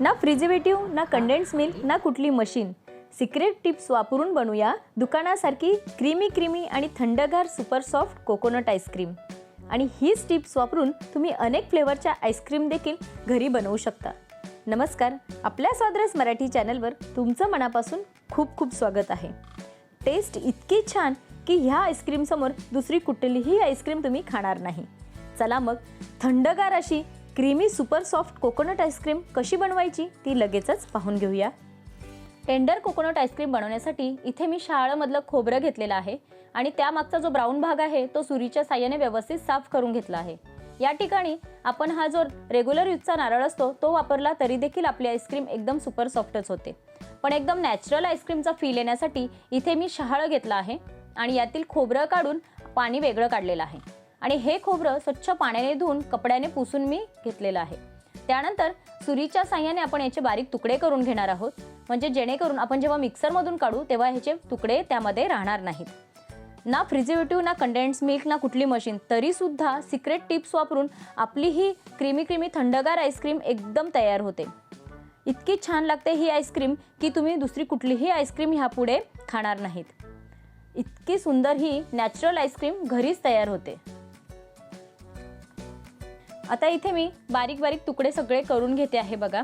ना फ्रिजिवेटिव्ह ना condense milk ना कुठली मशीन सिक्रेट टिप्स वापरून बनवूया दुकानासारखी क्रीमी क्रीमी आणि थंडगार सुपर सॉफ्ट कोकोनट आईस्क्रीम आणि हीच टिप्स वापरून तुम्ही अनेक फ्लेवरच्या आईस्क्रीम देखील घरी बनवू शकता. नमस्कार आपल्या स्वाद्रस मराठी चॅनलवर तुमचं मनापासून खूप खूप स्वागत आहे. टेस्ट इतकी छान की ह्या आईस्क्रीमसमोर दुसरी कुठलीही आईस्क्रीम तुम्ही खाणार नाही. चला मग थंडगार अशी creamy super soft coconut ice cream कशी बनवायची ती लगेचच पाहून घेऊया. टेंडर कोकोनट आईस्क्रीम बनवण्यासाठी इथे मी शहाळमधलं खोबरं घेतलेलं आहे आणि त्यामागचा जो ब्राऊन भाग आहे तो सुरीच्या साह्याने व्यवस्थित साफ करून घेतला आहे. या ठिकाणी आपण हा जो रेग्युलर यूजचा नारळ असतो तो वापरला तरी देखील आपली आईस्क्रीम एकदम सुपर सॉफ्टच होते. पण एकदम नॅचरल आईस्क्रीमचा फील येण्यासाठी इथे मी शहाळं घेतलं आहे आणि यातील खोबरं काढून पाणी वेगळं काढलेलं आहे. आणि हे खोबरं स्वच्छ पाण्याने धुवून कपड्याने पुसून मी घेतलेलं आहे. त्यानंतर सुरीच्या साह्याने आपण याचे बारीक तुकडे करून घेणार आहोत. म्हणजे जेणेकरून आपण जेव्हा मिक्सरमधून काढू तेव्हा ह्याचे तुकडे त्यामध्ये राहणार नाहीत. ना प्रिझर्वेटिव्ह ना कंडेन्स मिल्क ना कुठली मशीन तरीसुद्धा सिक्रेट टिप्स वापरून आपली ही क्रीमी क्रीमी थंडगार आईस्क्रीम एकदम तयार होते. इतकी छान लागते ही आईस्क्रीम की तुम्ही दुसरी कुठलीही आईस्क्रीम ह्यापुढे खाणार नाहीत. इतकी सुंदर ही नॅचरल आईस्क्रीम घरीच तयार होते. आता इथे मी बारीक बारीक तुकडे सगळे करून घेते आहे बघा.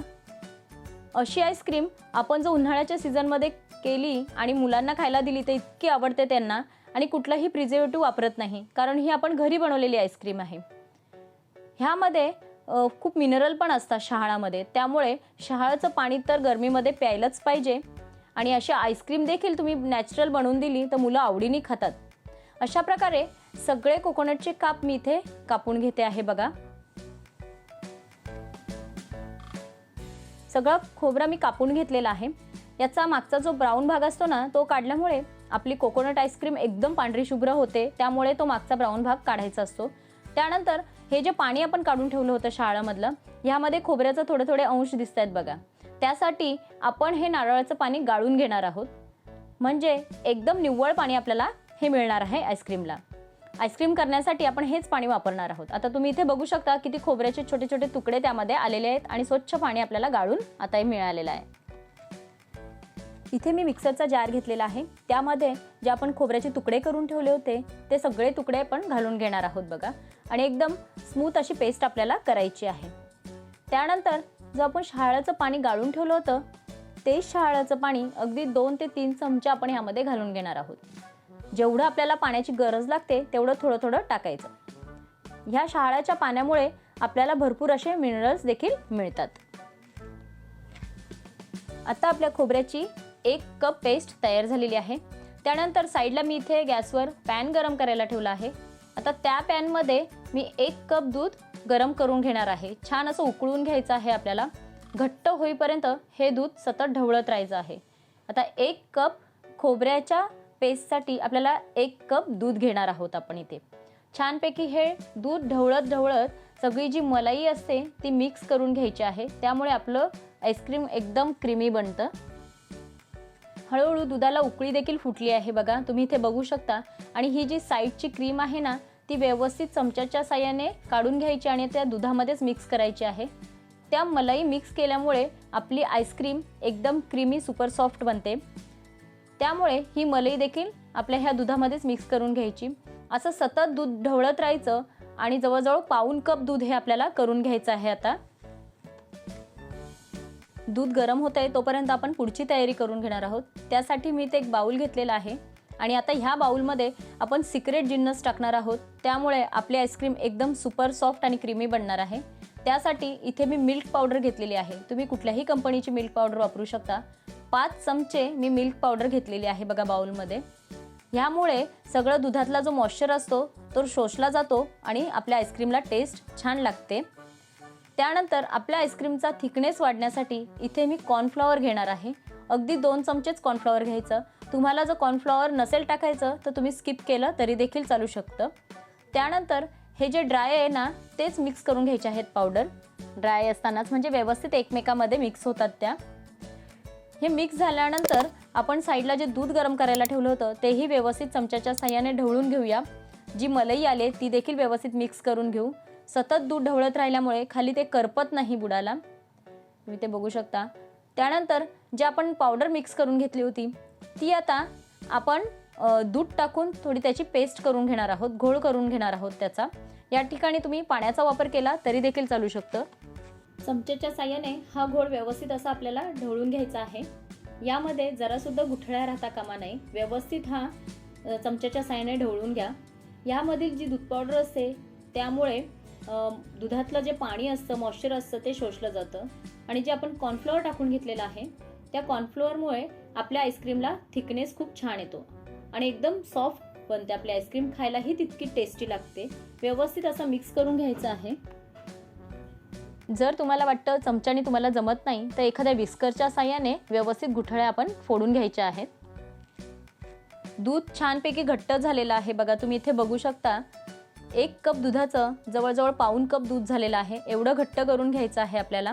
अशी आईस्क्रीम आपण जर उन्हाळ्याच्या सीझनमध्ये केली आणि मुलांना खायला दिली तर इतकी आवडते त्यांना आणि कुठलाही प्रिझर्वेटिव्ह वापरत नाही कारण ही आपण घरी बनवलेली आईस्क्रीम आहे. ह्यामध्ये खूप मिनरल पण असतात शहाळामध्ये त्यामुळे शहाळाचं पाणी तर गरमीमध्ये प्यायलंच पाहिजे. आणि अशी आईस्क्रीम देखील तुम्ही नॅचरल बनवून दिली तर मुलं आवडीने खातात. अशा प्रकारे सगळे कोकोनटचे काप मी इथे कापून घेते आहे बघा. सगळं खोबरं मी कापून घेतलेला आहे. याचा मागचा जो ब्राऊन भाग असतो ना तो काढल्यामुळे आपली कोकोनट आईस्क्रीम एकदम पांढरी शुभ्र होते. त्यामुळे तो मागचा ब्राऊन भाग काढायचा असतो. त्यानंतर हे जे पाणी आपण काढून ठेवलं होतं शाळामधलं ह्यामध्ये खोबऱ्याचं थोडे थोडे अंश दिसत आहेत बघा. त्यासाठी आपण हे नारळाचं पाणी गाळून घेणार आहोत. म्हणजे एकदम निव्वळ पाणी आपल्याला हे मिळणार आहे आईस्क्रीमला आईस्क्रीम करण्यासाठी आपण हेच पाणी वापरणार आहोत. आता तुम्ही इथे बघू शकता किती खोबऱ्याचे छोटे छोटे तुकडे त्यामध्ये आलेले आहेत आणि स्वच्छ पाणी आपल्याला गाळून आता हे मिळालेलं आहे. इथे मी मिक्सरचा जार घेतलेला आहे. त्यामध्ये जे आपण खोबऱ्याचे तुकडे करून ठेवले होते ते सगळे तुकडे आपण घालून घेणार आहोत बघा. आणि एकदम स्मूथ अशी पेस्ट आपल्याला करायची आहे. त्यानंतर जो आपण शहाळाचं पाणी गाळून ठेवलं होतं ते शहाळाचं पाणी अगदी दोन ते तीन चमचे आपण ह्यामध्ये घालून घेणार आहोत. जेवढं आपल्याला पाण्याची गरज लागते तेवढं थोडं थोडं टाकायचं. ह्या शहाळ्याच्या पाण्यामुळे आपल्याला भरपूर असे मिनरल्स देखील मिळतात. आता आपल्या खोबऱ्याची एक कप पेस्ट तयार झालेली आहे. त्यानंतर साईडला मी इथे गॅसवर पॅन गरम करायला ठेवला आहे. आता त्या पॅनमध्ये मी एक कप दूध गरम करून घेणार आहे. छान असं उकळून घ्यायचं आहे आपल्याला. घट्ट होईपर्यंत हे दूध सतत ढवळत राहायचं आहे. आता एक कप खोबऱ्याच्या पेस्टसाठी आपल्याला एक कप दूध घेणार आहोत आपण इथे. छानपैकी हे दूध ढवळत ढवळत सगळी जी मलाई असते ती मिक्स करून घ्यायची आहे. त्यामुळे आपलं आईस्क्रीम एकदम क्रीमी बनतं. हळूहळू दुधाला उकळी देखील फुटली आहे बघा. तुम्ही इथे बघू शकता. आणि ही जी साईडची क्रीम आहे ना ती व्यवस्थित चमच्याच्या साह्याने काढून घ्यायची आणि त्या दुधामध्येच मिक्स करायची आहे. त्या मलाई मिक्स केल्यामुळे आपली आईस्क्रीम एकदम क्रीमी सुपर सॉफ्ट बनते. त्यामुळे ही मलई देखील आपल्या ह्या दुधामध्येच मिक्स करून घ्यायची. असं सतत दूध ढवळत राहायचं आणि जवळजवळ पाऊन कप दूध हे आपल्याला करून घ्यायचं आहे आता. दूध गरम होत आहे तोपर्यंत आपण पुढची तयारी करून घेणार आहोत. त्यासाठी मी ते एक बाऊल घेतलेला आहे आणि आता ह्या बाऊलमध्ये आपण सिक्रेट जिन्नस टाकणार आहोत. त्यामुळे आपली आईस्क्रीम एकदम सुपर सॉफ्ट आणि क्रीमी बनणार आहे. त्यासाठी इथे मी मिल्क पावडर घेतलेली आहे. तुम्ही कुठल्याही कंपनीची मिल्क पावडर वापरू शकता. पाच चमचे मी मिल्क पावडर घेतलेली आहे बघा बाऊलमध्ये ह्यामुळे सगळं दुधातला जो मॉइश्चर असतो तो शोषला जातो आणि आपल्या आईस्क्रीमला टेस्ट छान लागते. त्यानंतर आपल्या आईस्क्रीमचा थिकनेस वाढण्यासाठी इथे मी कॉर्नफ्लॉवर घेणार आहे. अगदी दोन चमचेच कॉर्नफ्लॉवर घ्यायचं. तुम्हाला जर कॉर्नफ्लॉवर नसेल टाकायचं तर तुम्ही स्किप केलं तरी देखील चालू शकतं. त्यानंतर हे जे ड्राय आहे ना तेच मिक्स करून घ्यायचे आहेत पावडर ड्राय असतानाच म्हणजे व्यवस्थित एकमेकामध्ये मिक्स होतात त्या. हे मिक्स झाल्यानंतर आपण साईडला जे दूध गरम करायला ठेवलं होतं तेही व्यवस्थित चमच्याच्या साह्याने ढवळून घेऊया. जी मलई आले ती देखील व्यवस्थित मिक्स करून घेऊ. सतत दूध ढवळत राहिल्यामुळे खाली ते करपत नाही बुडाला. तुम्ही ते बघू शकता. त्यानंतर जे आपण पावडर मिक्स करून घेतली होती ती आता आपण दूध टाकून थोडी त्याची पेस्ट करून घेणार आहोत घोळ करून घेणार आहोत त्याचा. या ठिकाणी तुम्ही पाण्याचा वापर केला तरी देखील चालू शकतं. चमचेच्या साह्याने हा घोळ व्यवस्थित असा आपल्याला ढवळून घ्यायचा आहे. यामध्ये जरासुद्धा गुठळ्या राहता कामा नाही व्यवस्थित हा चमच्याच्या साह्याने ढवळून घ्या. यामधील जी दूध पावडर असते त्यामुळे दुधातलं जे पाणी असतं मॉइश्चर असतं ते शोषलं जातं. आणि जे आपण कॉर्नफ्लोअर टाकून घेतलेलं आहे त्या कॉर्नफ्लोअरमुळे आपल्या आईस्क्रीमला थिकनेस खूप छान येतो. आणि एकदम सॉफ्ट बनते आपली आईस्क्रीम खायलाही तितकी टेस्टी लागते. व्यवस्थित असं मिक्स करून घ्यायचं आहे. जर तुम्हाला वाटतं चमच्याने तुम्हाला जमत नाही तर एखाद्या विस्करच्या साह्याने व्यवस्थित गुठळ्या आपण फोडून घ्यायच्या आहेत. दूध छानपैकी घट्ट झालेलं आहे. बघा तुम्ही इथे बघू शकता एक कप दुधाचं जवळजवळ पाऊन कप दूध झालेलं आहे. एवढं घट्ट करून घ्यायचं आहे आपल्याला.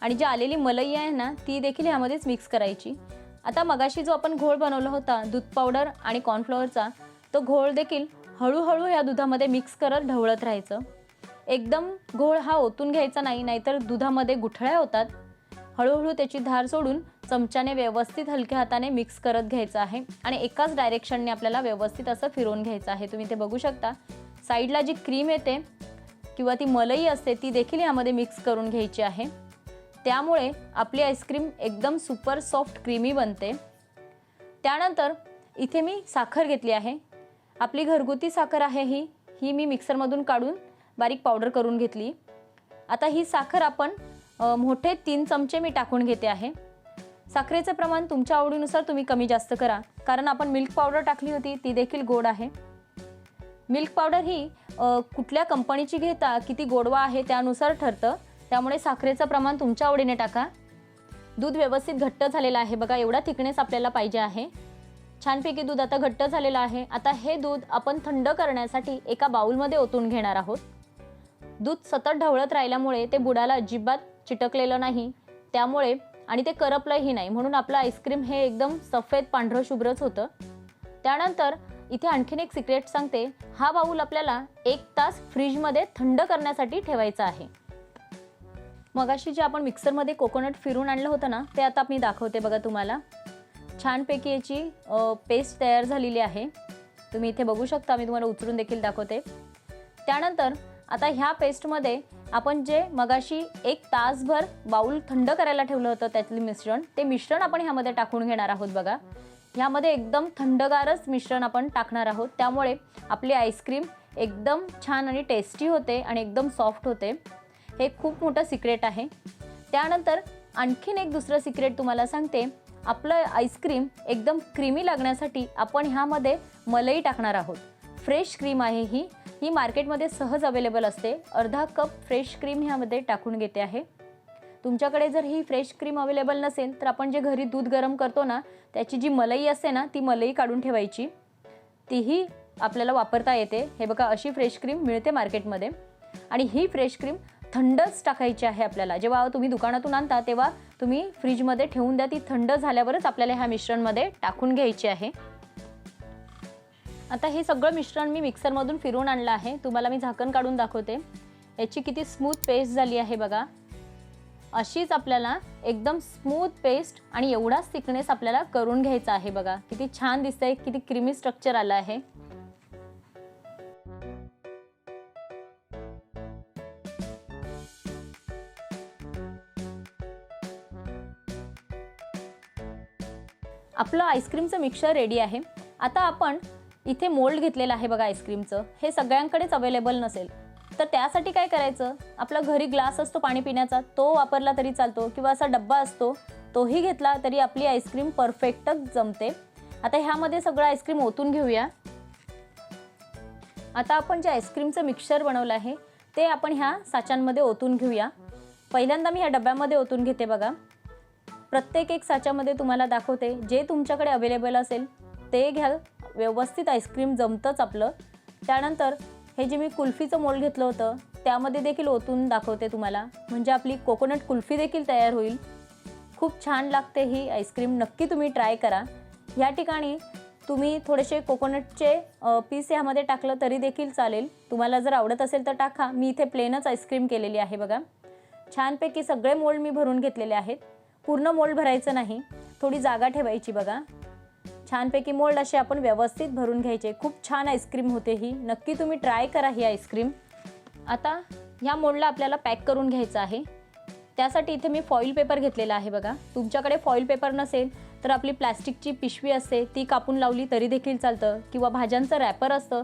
आणि जी आलेली मलई आहे ना ती देखील ह्यामध्येच मिक्स करायची. आता मगाशी जो आपण घोळ बनवला होता दूध पावडर आणि कॉर्नफ्लॉवरचा तो घोळ देखील हळूहळू ह्या दुधामध्ये मिक्स करत ढवळत राहायचं. एकदम घोळ हा ओतून घ्यायचा नाही नाहीतर दुधामध्ये गुठळ्या होतात. हळूहळू त्याची धार सोडून चमच्याने व्यवस्थित हलक्या हाताने मिक्स करत घ्यायचं आहे आणि एकाच डायरेक्शनने आपल्याला व्यवस्थित असं फिरवून घ्यायचं आहे. तुम्ही ते बघू शकता. साईडला जी क्रीम येते किंवा ती मलई असते ती देखील यामध्ये मिक्स करून घ्यायची आहे. त्यामुळे आपली आईस्क्रीम एकदम सुपर सॉफ्ट क्रीमी बनते. त्यानंतर इथे मी साखर घेतली आहे. आपली घरगुती साखर आहे ही. ही मी मिक्सरमधून काढून बारीक पावडर करून घेतली. आता ही साखर आपण मोठे तीन चमचे मी टाकून घेते आहे. साखरेचं प्रमाण तुमच्या आवडीनुसार तुम्ही कमी जास्त करा कारण आपण मिल्क पावडर टाकली होती ती देखील गोड आहे. मिल्क पावडर ही कुठल्या कंपनीची घेता किती गोडवा आहे त्यानुसार ठरतं. त्यामुळे साखरेचं प्रमाण तुमच्या आवडीने टाका. दूध व्यवस्थित घट्ट झालेलं आहे बघा एवढा थिकनेस आपल्याला पाहिजे आहे. छानपैकी दूध आता घट्ट झालेलं आहे. आता हे दूध आपण थंड करण्यासाठी एका बाउलमध्ये ओतून घेणार आहोत. दूध सतत ढवळत राहिल्यामुळे ते बुडाला अजिबात चिटकलेलं नाही. त्यामुळे आणि ते करपलंही नाही. म्हणून आपलं आईस्क्रीम हे एकदम सफेद पांढरं शुभ्रच होतं. त्यानंतर इथे आणखीन एक सिक्रेट सांगते. हा बाऊल आपल्याला एक तास फ्रीजमध्ये थंड करण्यासाठी ठेवायचा आहे. मगाशी जे आपण मिक्सरमध्ये कोकोनट फिरून आणलं होतं ना ते आता मी दाखवते बघा तुम्हाला. छानपैकी याची पेस्ट तयार झालेली आहे. तुम्ही इथे बघू शकता मी तुम्हाला उचलून देखील दाखवते. त्यानंतर आता ह्या पेस्टमध्ये आपण जे मगाशी एक तासभर बाऊल थंड करायला ठेवलं होतं त्यातलं मिश्रण ते मिश्रण आपण ह्यामध्ये टाकून घेणार आहोत बघा. ह्यामध्ये एकदम थंडगारच मिश्रण आपण टाकणार आहोत. त्यामुळे आपली आईस्क्रीम एकदम छान आणि टेस्टी होते आणि एकदम सॉफ्ट होते. हे खूप मोठं सिक्रेट आहे. त्यानंतर आणखीन एक दुसरं सिक्रेट तुम्हाला सांगते. आपलं आईस्क्रीम एकदम क्रीमी लागण्यासाठी आपण ह्यामध्ये मलई टाकणार आहोत. फ्रेश क्रीम आहे ही. ही मार्केटमध्ये सहज अवेलेबल असते. अर्धा कप फ्रेश क्रीम ह्यामध्ये टाकून घेते आहे. तुमच्याकडे जर ही फ्रेश क्रीम अवेलेबल नसेल तर आपण जे घरी दूध गरम करतो ना त्याची जी मलई असते ना ती मलई काढून ठेवायची. तीही आपल्याला वापरता येते. हे बघा अशी फ्रेश क्रीम मिळते मार्केटमध्ये. आणि ही फ्रेश क्रीम थंडच टाकायची आहे आपल्याला. जेव्हा तुम्ही दुकानातून आणता तेव्हा तुम्ही फ्रीजमध्ये ठेवून द्या. ती थंड झाल्यावरच आपल्याला ह्या मिश्रणमध्ये टाकून घ्यायची आहे. आता हे सगळं मिश्रण मी मिक्सरमधून फिरवून आणलं आहे. तुम्हाला मी झाकण काढून दाखवते. याची किती स्मूथ पेस्ट झाली आहे बघा. अशीच आपल्याला एकदम स्मूथ पेस्ट आणि एवढाच थिकनेस आपल्याला करून घ्यायचा आहे बघा. किती छान दिसतंय किती क्रीमी स्ट्रक्चर आलं आहे. आपलं आईस्क्रीमचं मिक्सर रेडी आहे. आता आपण इथे मोल्ड घेतलेलं आहे बघा आईस्क्रीमचं. हे सगळ्यांकडेच अवेलेबल नसेल. तर त्यासाठी काय करायचं? आपला घरी ग्लास असतो पाणी पिण्याचा तो वापरला तरी चालतो. किंवा असा डब्बा असतो तोही घेतला तरी आपली आईस्क्रीम परफेक्टच जमते. आता ह्यामध्ये सगळं आईस्क्रीम ओतून घेऊया. आता आपण जे आईस्क्रीमचं मिक्सर बनवलं आहे ते आपण ह्या साच्यांमध्ये ओतून घेऊया. पहिल्यांदा मी ह्या डब्यामध्ये ओतून घेते बघा. प्रत्येक एक साच्यामध्ये तुम्हाला दाखवते जे तुमच्याकडे अवेलेबल असेल. ते घ्याल. व्यवस्थित आईस्क्रीम जमतंच आपलं. त्यानंतर हे जे मी कुल्फीचं मोल घेतलं होतं त्यामध्ये देखील ओतून दाखवते तुम्हाला. म्हणजे आपली कोकोनट कुल्फी देखील तयार होईल. खूप छान लागते ही आईस्क्रीम नक्की तुम्ही ट्राय करा. या ठिकाणी तुम्ही थोडेसे कोकोनटचे पीस ह्यामध्ये टाकलं तरी देखील चालेल. तुम्हाला जर आवडत असेल तर टाका. मी इथे प्लेनच आईस्क्रीम केलेली आहे बघा. छानपैकी सगळे मोल्ड मी भरून घेतलेले आहेत. पूर्ण मोल्ड भरायचं नाही. थोडी जागा ठेवायची बघा. छानपैकी मोल्ड असे आपण व्यवस्थित भरून घ्यायचे. खूप छान आईस्क्रीम होते ही. नक्की तुम्ही ट्राय करा ही आईस्क्रीम. आता ह्या मोल्डला आपल्याला पॅक करून घ्यायचं आहे. त्यासाठी इथे मी फॉईल पेपर घेतलेला आहे बघा. तुमच्याकडे फॉईल पेपर नसेल तर आपली प्लॅस्टिकची पिशवी असते ती कापून लावली तरी देखील चालतं. किंवा भाज्यांचं रॅपर असतं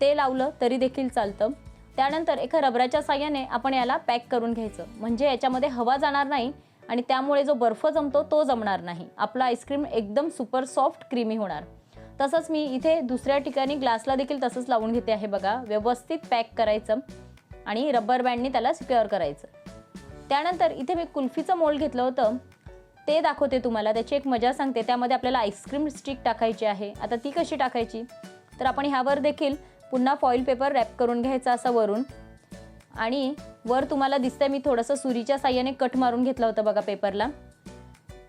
ते लावलं तरी देखील चालतं. त्यानंतर एका रबराच्या साह्याने आपण याला पॅक करून घ्यायचं. म्हणजे याच्यामध्ये हवा जाणार नाही आणि त्यामुळे जो बर्फ जमतो तो जमणार नाही. आपला आईस्क्रीम एकदम सुपर सॉफ्ट क्रीमी होणार. तसंच मी इथे दुसऱ्या ठिकाणी ग्लासला देखील तसंच लावून घेते आहे बघा. व्यवस्थित पॅक करायचं आणि रबर बँडने त्याला सिक्युअर करायचं. त्यानंतर इथे मी कुल्फीचं मोल्ड घेतलं होतं. ते दाखवते तुम्हाला. त्याची एक मजा सांगते. त्यामध्ये आपल्याला आईस्क्रीम स्टिक टाकायची आहे. आता ती कशी टाकायची? तर आपण ह्यावर देखील पुन्हा फॉईल पेपर रॅप करून घ्यायचा असं वरून. आणि वर तुम्हाला दिसतंय मी थोडंसं सुरीच्या साह्याने कट मारून घेतलं होतं बघा पेपरला.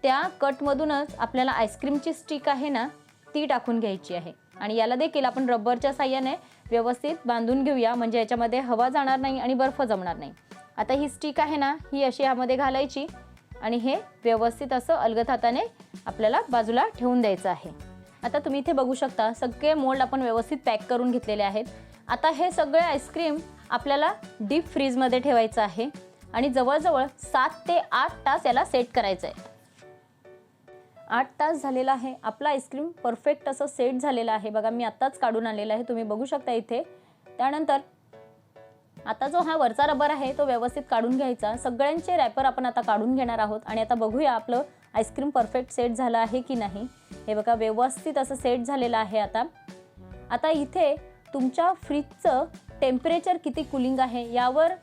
त्या कटमधूनच आपल्याला आईस्क्रीमची स्टिक आहे ना ती टाकून घ्यायची आहे. आणि याला देखील आपण रबरच्या साह्याने व्यवस्थित बांधून घेऊया म्हणजे याच्यामध्ये हवा जाणार नाही आणि बर्फ जमणार नाही. आता ही स्टिक आहे ना ही अशी यामध्ये घालायची आणि हे व्यवस्थित असं अलगद हाताने आपल्याला बाजूला ठेवून द्यायचं आहे. आता तुम्ही इथे बघू शकता सगळे मोल्ड आपण व्यवस्थित पॅक करून घेतलेले आहेत. आता हे सगळे आईस्क्रीम आपल्याला डीप फ्रीजमध्ये ठेवायचं आहे आणि जवळजवळ सात ते आठ तास याला सेट करायचं आहे आठ तास झालेला आहे. आपला आईस्क्रीम परफेक्ट असं सेट झालेलं आहे. बघा मी आत्ताच काढून आलेला आहे. तुम्ही बघू शकता इथे. त्यानंतर आता जो हा वरचा रबर आहे तो व्यवस्थित काढून घ्यायचा. सगळ्यांचे रॅपर आपण आता काढून घेणार आहोत. आणि आता बघूया आपलं आईस्क्रीम परफेक्ट सेट झालं आहे की नाही. हे बघा व्यवस्थित असं सेट झालेलं आहे आता. आता इथे तुमच्या फ्रीजचं टेम्परेचर किती कुलिंग आहे यावर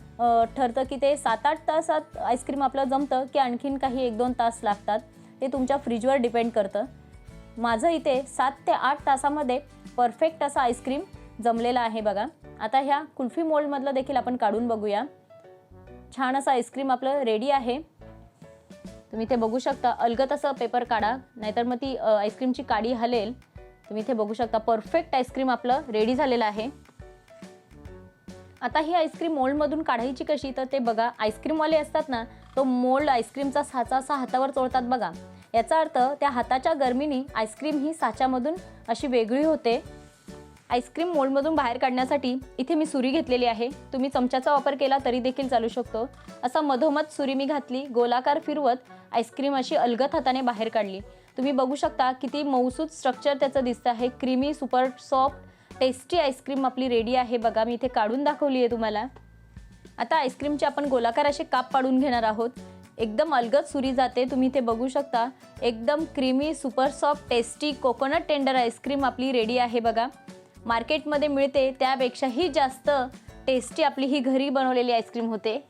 ठरतं की ते सात आठ तासात आईस्क्रीम आपलं जमतं की आणखीन काही एक दोन तास लागतात ते तुमच्या फ्रीजवर डिपेंड करतं. माझं इथे सात ते आठ तासामध्ये परफेक्ट असं आईस्क्रीम जमलेलं आहे बघा. आता ह्या कुल्फी मोल्डमधलं देखील आपण काढून बघूया. छान असं आईस्क्रीम आपलं रेडी आहे. तुम्ही इथे बघू शकता अलगत असं पेपर काढा नाहीतर मग ती आईस्क्रीमची काडी हलेल. तुम्ही इथे बघू शकता परफेक्ट आईस्क्रीम आपलं रेडी झालेलं आहे. आता ही आईस्क्रीम मोल्डमधून काढायची कशी? तर ते बघा आईस्क्रीमवाले असतात ना तो मोल्ड आईस्क्रीमचा साचा असा हातावर चोळतात बघा. याचा अर्थ त्या हाताच्या गरमीने आईस्क्रीम ही साच्यामधून अशी वेगळी होते. आईस्क्रीम मोल्डमधून बाहेर काढण्यासाठी इथे मी सुरी घेतलेली आहे. तुम्ही चमच्याचा वापर केला तरी देखील चालू शकतो. असा मधोमध सुरी मी घातली गोलाकार फिरवत आईस्क्रीम अशी अलगत हाताने बाहेर काढली. तुम्ही बघू शकता किती मऊसूद स्ट्रक्चर त्याचं दिसतं आहे. Creamy super soft tasty ice cream आपली रेडी आहे बघा मी इथे काढून दाखवली आहे तुम्हाला. आता आईस्क्रीमचे आपण गोलाकार असे काप पाडून घेणार आहोत. एकदम अलगद सुरी जाते तुम्ही इथे बघू शकता. एकदम creamy super soft tasty coconut tender ice cream आपली रेडी आहे बघा. मार्केटमध्ये मिळते त्यापेक्षाही जास्त टेस्टी आपली ही घरी बनवलेली आईस्क्रीम होते.